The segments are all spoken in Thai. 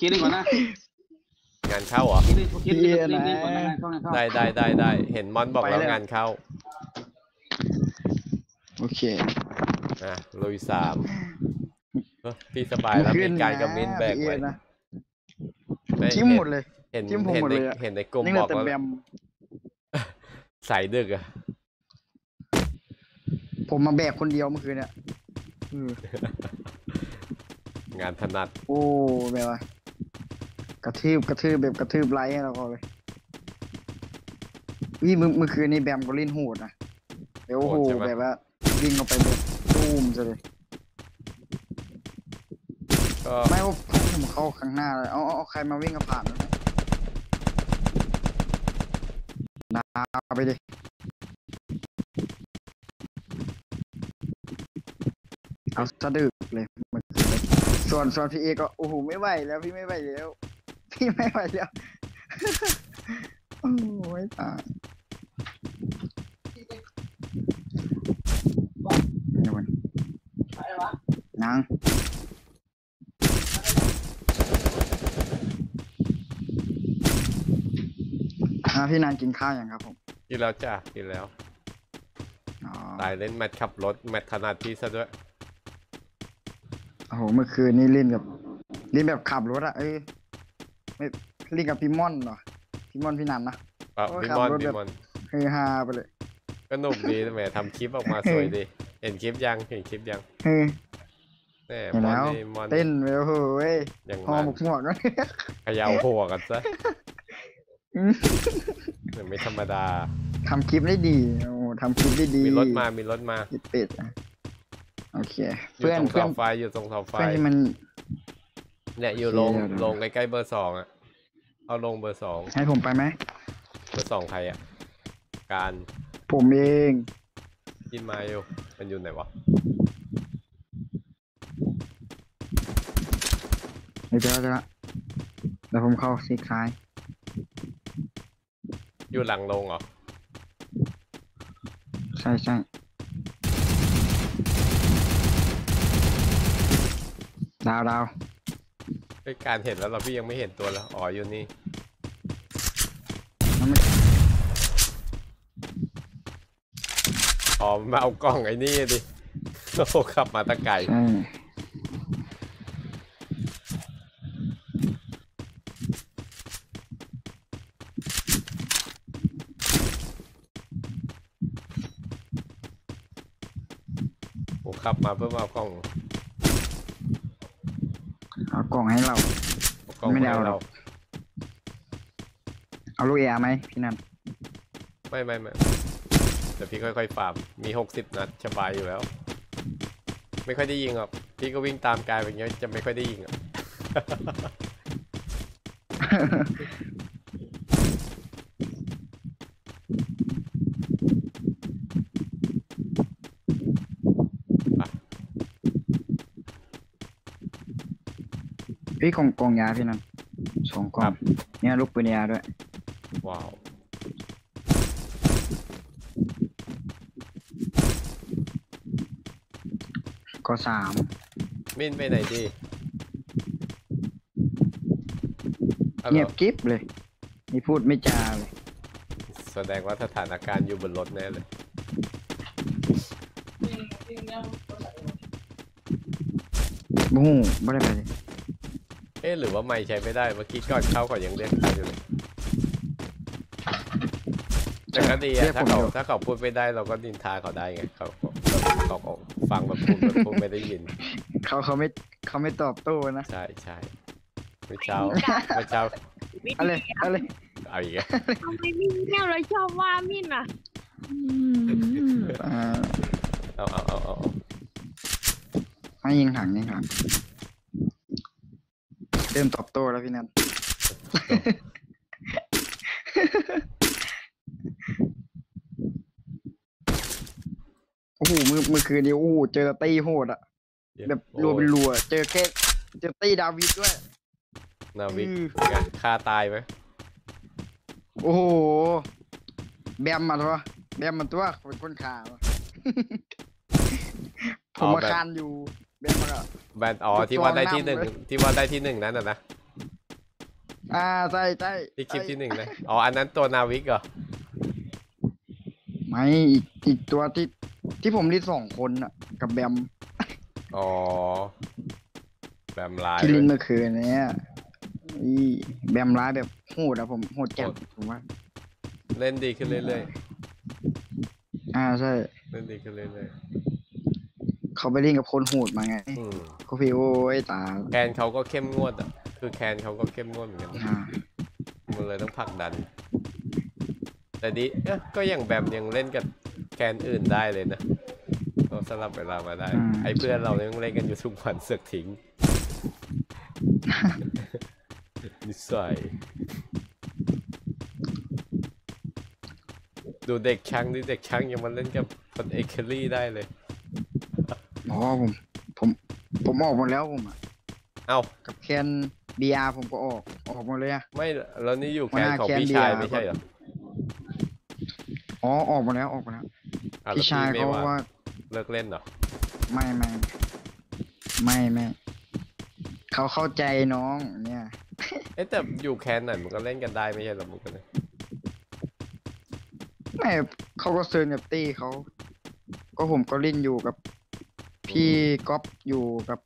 เคสหนึ่งก่อนนะงานเข้าเหรอเคสหนึ่งเคสหนึ่งเคสหนึ่งก่อนนะเข้าเข้าได้ได้ได้ได้เห็นมอนบอกแล้วงานเข้า โอเคอะลุยสามเอ้อพี่สบายแล้วมีการกับมินแบกพี่ไว้เอนะไม่ทิ้มหมดเลยเห็นทิ้มผมเห็นหมดในเลยอะเห็นในกลุ่มนี่บเหลืออกแต่ว่าแบมสายดึกอะผมมาแบกคนเดียวเมื่อคืนเนี่ยเอองานถนัด โอ้แบบว่าก ระทืบกระทืบแบบกระทืบไลท์ให้เราก็เลยวิเมื่อเมื่อคืนนี้แบมก็เล่นโหดนะเดี๋ยวโอ้โหแบบว่าวิ่งออกไปแบบตูมซะเลยก็ไม่ว่าผมเข้าข้างหน้าเลยเอาเอาเอาใครมาวิ่งกับผ่านนะดาวไปดิเอาสะดึกเลยมันส่วนส่วนพี่เอก็โอ้โหไม่ไหวแล้วพี่ไม่ไหวแล้ว พี่ไม่ไหวแล้ว โอ้ยตายเดี๋ยวมันนางอ่าพี่นางกินข้าวยังครับผม กินแล้วจ้ะกินแล้ว อ๋อ ตายเล่นแมทขับรถ แมทถนัดพี่ซะด้วย โอ้โห เมื่อคืนนี้เล่นกับเล่นแบบขับรถอะเอ้ย ไม่เล่นกับพี่ม่อนเหรอพี่ม่อนพี่นันนะอะโอ้ยพี่ขับมอนรถแบบพี่มอนเฮฮาไปเลยก็หนุกดีแหมทำคลิปออกมาสวยดีเห็นคลิปยังเห็นคลิปยังเฮ้ยแหมเห็นมอนแล้ว นี่มอนเต้นไปโอ้โหเว้ยอย่างหอมันหมกหมวกกันเขย่าหัวกันซะอืม ไม่ธรรมดา ทำคลิปได้ดีโอ้โหทำคลิปได้ดีมีรถมามีรถมาปิดเป็ดอะโอเค อยู่เพื่อนตรงเพื่อเสานไฟอยู่ตรงเสาไฟเพื่อนที่มัน เนี่ยอยู่โอเคลงเดี๋ยวลงใกล้ๆเบอร์สองอะเอาลงเบอร์สองให้ผมไปไหมเบอร์สองใครอะ การผมเองยินมาอยู่มันอยู่ไหนวะเดี๋ยวเจอเจอละเดี๋ยวผมเข้าซีกซ้าย อยู่หลังลงเหรอ ใช่ใช่ดาวดาว ไอ้ยการเห็นแล้วเราพี่ยังไม่เห็นตัวแล้วอ๋ออยู่นี่มันไม่อ๋อมาเอากล้องไอ้นี่ดิโอ้โหขับมาตะไก่ใช่ผมขับมาเพื่อมาเอากล้องเอา กล่องให้เราเอากล้องไม่ได้เอา ให้หรอกเอาลูกแอร์ไหมพี่นันไม่ไม่ไม่เดี๋ยวพี่ค่อยๆฟาร์มมีหกสิบนัดสบายอยู่แล้ว ไม่ค่อยได้ยิงหรอกพี่ก็วิ่งตามกายแบบนี้จะไม่ค่อยได้ยิงหรอก พี่กล่องกล่องยาพี่นันสองกล่องเนี่ยลูกปืนยาด้วยว้าวก็สามมินไปไหนดีฮัลโหลเงียบกิ๊บเลยไม่พูดไม่จาเลยแสดงว่าสถานการณ์อยู่บนรถแน่เลยบู๊ไม่ได้ไปเลย เอ๊ะหรือว่าไม่ใช้ไม่ได้เมื่อกี้ก่อนเข้าเขายังเรียกเขาอยู่เลยแต่ก็ดีอะเรียกถ้าผมเขาอยู่ ถ้าเขาพูดไม่ได้เราก็ดินทาเขาได้ไงเขาเขาเขาเขาฟังแบบพูดแบบพูดไม่ได้ยิน เขาเขาไม่เขาไม่ตอบโต้นะใช่ใช่เมื่อเช้าเมื่อเช้าอะไรอะไรเอาอีกอะทำไมพี่เงี้ยเราชอบว่ามินอะอ่าเอาเอาเอาเอาให้ยิงถังยิงถังเริ่มตอบโต้แล้วพี่นันโอ้โหมือมือคืนนี้โอ้โหเจอตีโหดอะแบบรัวเป็นรัว เจอแค่เจอตีดาวิดด้วยนาวิกอืมไงฆ่าตายไหมโอ้โห แบมมาตัวแบมมาตัวเป็นคนขาวะผมมาคานอยู่ แบมมาก็แบนอ๋อจุดที่ว่าได้ที่จองหนึ่งนำเลยที่ว่าได้ที่หนึ่งนั้นน่ะนะอ่าใช่ใช่ที่คลิปใช่ที่หนึ่งเลยอ๋ออันนั้นตัวนาวิกเหรอไม่อีกอีกตัวที่ที่ผมรีดสองคนอะกับแบมอ๋อแบบลายที่เลลินยเมื่อคืนเนี้ยอีแบมร้ายแบบโหดอะผมโหดจัดโหดผมว่า เล่นดีขึ้นเรื่อยอ่าใช่ๆเล่นดีขึ้นเรื่อย เขาไปเล่นกับคนโหดมาไงๆอืมเขาพี่โอ้ยตาแคนเขาก็เข้มงวดอะคือแคนเขาก็เข้มงวดเหมือนกันอ่ามันเลยต้องผลักดัน แต่ดีเอ๊ะก็อย่างแบมยังเล่นกับแคนอื่นได้เลยนะเราสลับเวลามาได้ ไอ้เพื่อนเราเนี่ยยังเล่นกันอยู่ทุกวันเสือกทิ้ง นิสัยดูเด็กช่างนี่เด็กช่างยังมาเล่นกับคนเอเคอรี่ได้เลย อ๋อผม ผม ผมออกหมดแล้วผมอะเอ้า กับแคนบีอาผมก็ออก ออกหมดเลยอะไม่แล้วนี่อยู่แคนหัวหน้าของแคนพี่ชายเดียวไม่ใช่เหรอ อ๋อออกหมดแล้วออกหมดแล้ว อะแล้วพี่ชายไม่เขาว่าว่า เลิกเล่นเหรอ ไม่ไม่ไม่ไม่เขาเข้าใจน้องเนี่ยเอ๊ะแต่อยู่แคนไหนมันก็เล่นกันได้ไม่ใช่เหรอมันก็เนี่ยไม่เขาก็เซิร์นกับตี้เขา ก็ผมก็เล่นอยู่กับ พี่ก๊อฟอยู่กับ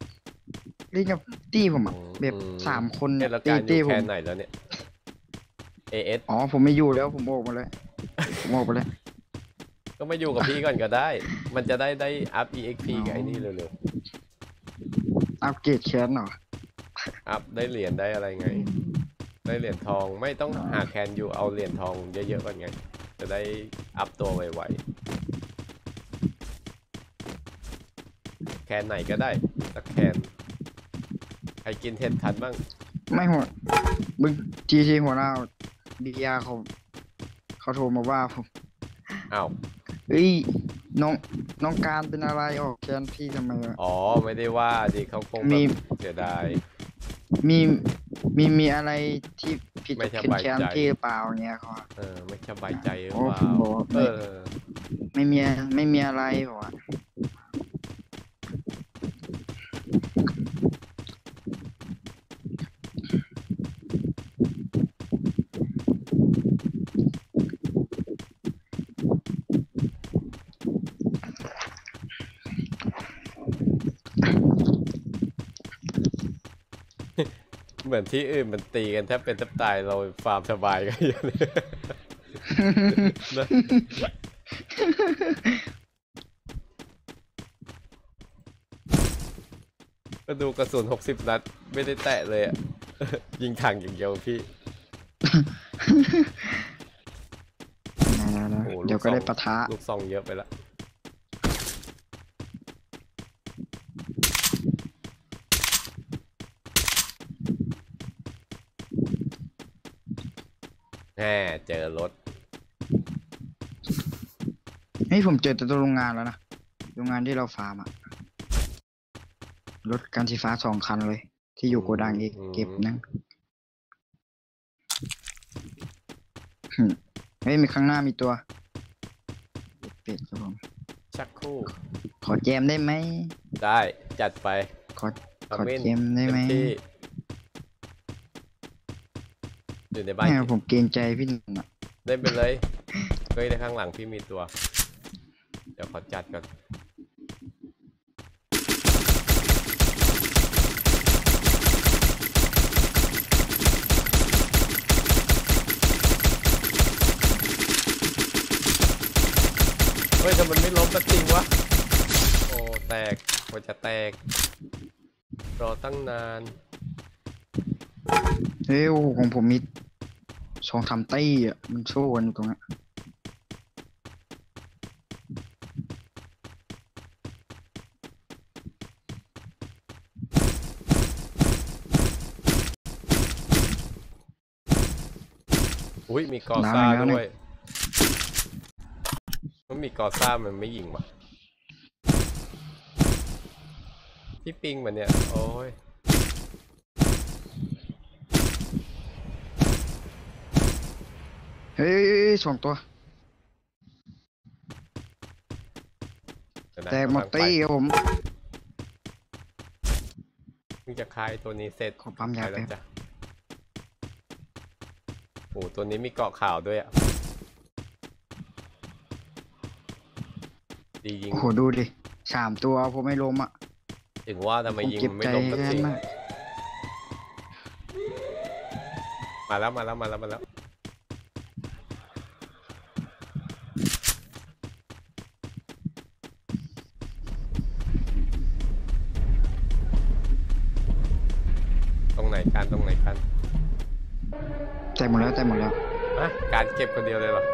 เล่นกับตี้ผมอะแบบสามคนเนี่เนี่ยยแล้วตี้การอตี้ยู่ผแคมนไหนแล้วเนี่ย AS อ๋อผมไม่อยู่แล้วผมออกมาเลยผมออกไปแล้ว ก็มาอยู่กับพี่ก่อนก็ได้ มันจะได้ได้อัพ EXP กับไอ้นี่เร็วอัปเกรดแคนเหรอๆ อัพได้เหรียญได้อะไรไง ได้เหรียญทองไม่ต้องหาแคนอยู่เอาเหรียญทองเยอะๆก่อนไง จะได้อัพตัวไวๆ แคนไหนก็ได้สักแคนใครกินเห็ดทันบ้าง ไม่หัวมึงทีทีหัวหน้าบีอาเขาเขาโทรมาว่าผมอ้าวเฮ้ยน้องน้องการเป็นอะไรออกแคนพี่ทำไมวะอ๋อไม่ได้ว่าดิเขาคงแบมีบเสียดายมีมีมีอะไรที่ผิดไม่กับสบายแคนใจพี่หรือเปล่าเงี้ยเขาอะเออ ไม่สบายใจหรือโอ้เปล่าผมบอกว่าเอไม่อไม่มีไม่มีอะไรหรอกอะ เหมือนที่อื่นมันตีกันแทบเป็นแทบตายเราฟาร์มสบายกันอยู่เลย นะ ก็ ดูกระสุนหกสิบนัด ไม่ได้แตะเลยอะยิงถังอย่างเดียวพี่ นะนะนะโอ้ลูกเดี๋ยวก็ได้สองปะทะ ลูกซองเยอะไปละแหมเจอรถ เฮ้ยผมเจอแต่ตัวโรงงานแล้วนะ โรงงานที่เราฟาร์มอะ รถการไฟฟ้าสองคันเลย ที่อยู่โกดังเอกอืมเก็บนั่งหึเฮ้ยมีข้างหน้ามีตัวเป็ดครับผมชักครู่ ขอแจมได้ไหม ได้จัดไป ขออาขอมินแจมได้ไหมเต็ที่อยู่ในบ้านแม่ผมเกรงใจพี่หนึ่งอะเล่นไปเลย เฮ้ยในข้างหลังพี่มีตัว เดี๋ยวขอจัดก่อน ฮ้ยทำไมไม่ล้มสักทีวะ โอ้แตกกว่าจะแตก รอตั้งนานเฮ้ยโอ้โหของผมมีสองสามตี้อะ มันสู้กันอยู่ตรงนั้นอุ้ยมีกอซ่าด้วย มันมีกอซ่ามันไม่ยิงวะพี่ปิงมันเนี่ย โอ้ยเฮ้ยเฮ้ยเฮ้ยสองตัวเดี๋ยวนะแตกหมดตี้ครับผมมึงจะคลายตัวนี้เสร็จขอปั๊มยาไปแล้วแป๊บจ้ะโอ้ตัวนี้มีเกาะขาวด้วยอะ ดียิง โอ้โหดูดิสามตัวผมไม่ล้มอะถึงว่าทำผไมมยิงเก็บมันไม่ใจลงสักแค้ทีนมากมาแล้วมาแล้วมาแล้วมาแล้วตรงไหนกันตรงไหนกันแต่หมดแล้วแต่หมดแล้วอะการเก็บคนเดียวเลยเหรอ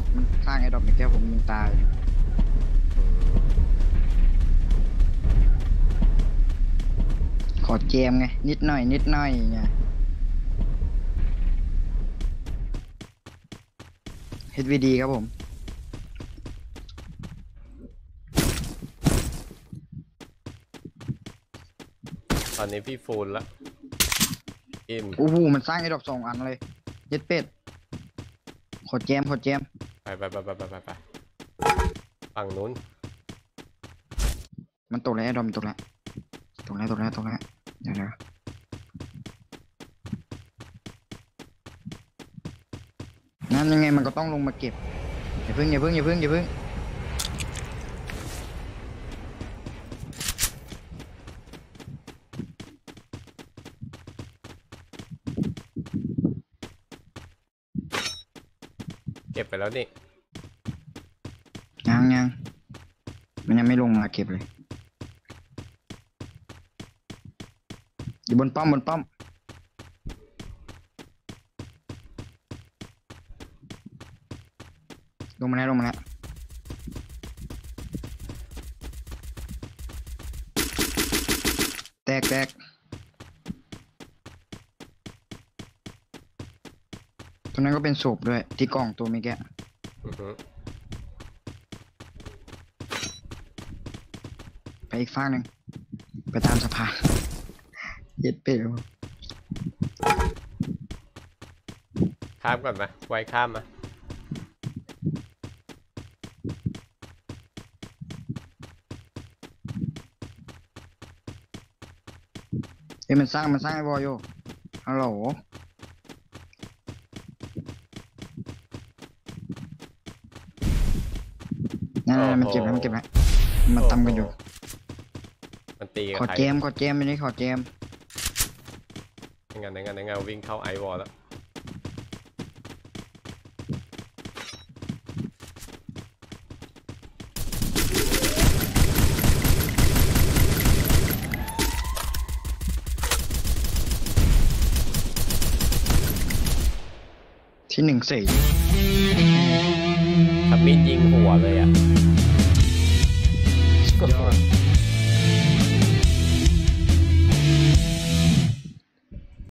งไปเก็บไอ้ดอกมันสร้างไอ้ดอกในแก้วผมยังตายขอเจมไง นิดหน่อย นิดหน่อยไง HVD ครับผมตอนนี้พี่ฟูลละอินโอ้โหมันสร้างไอ้ดอกสองอันเลย เย็ดเป็ด ขอเจม ขอเจม ไปไปไปไปไปไปฝั่งนู้น มันตกแล้วไอ้ดอมตกแล้วตกแล้วตกแล้วตกแล้วเดี๋ยวเดี๋ยวนั่นยังไงมันก็ต้องลงมาเก็บอย่าเพิ่งอย่าเพิ่งอย่าเพิ่งอย่าเพิ่ง ก็บไปแล้วนี่ยังยังมันยังไม่ลงมาเก็บเลยอยู่บนป้อมบนป้อมลงมาแล้วลงมาแล้วแตกแตก รงนั้นก็เป็นศพด้วย ที่กล่องตัวเมื่อกี้อือฮึไปอีกฝั่งหนึ่งไปตามสะพานเย็ดเป๋วข้ามก่อนมาไว้ข้ามมาเอ้ยมันสร้างมันสร้างไอ้บอยอยู่ฮัลโหลนั่นๆ มันเก็บแล้วมันเก็บแล้วมันตำกันอยู่ มันตีกับขอใครเจมขอเจมอันนี้ขอเจมยังไงยังไงยังไงวิ่งเข้าไอวอลแล้วที่หนึ่งสี่ ทำมีดยิงหัวเลยอะ ยอด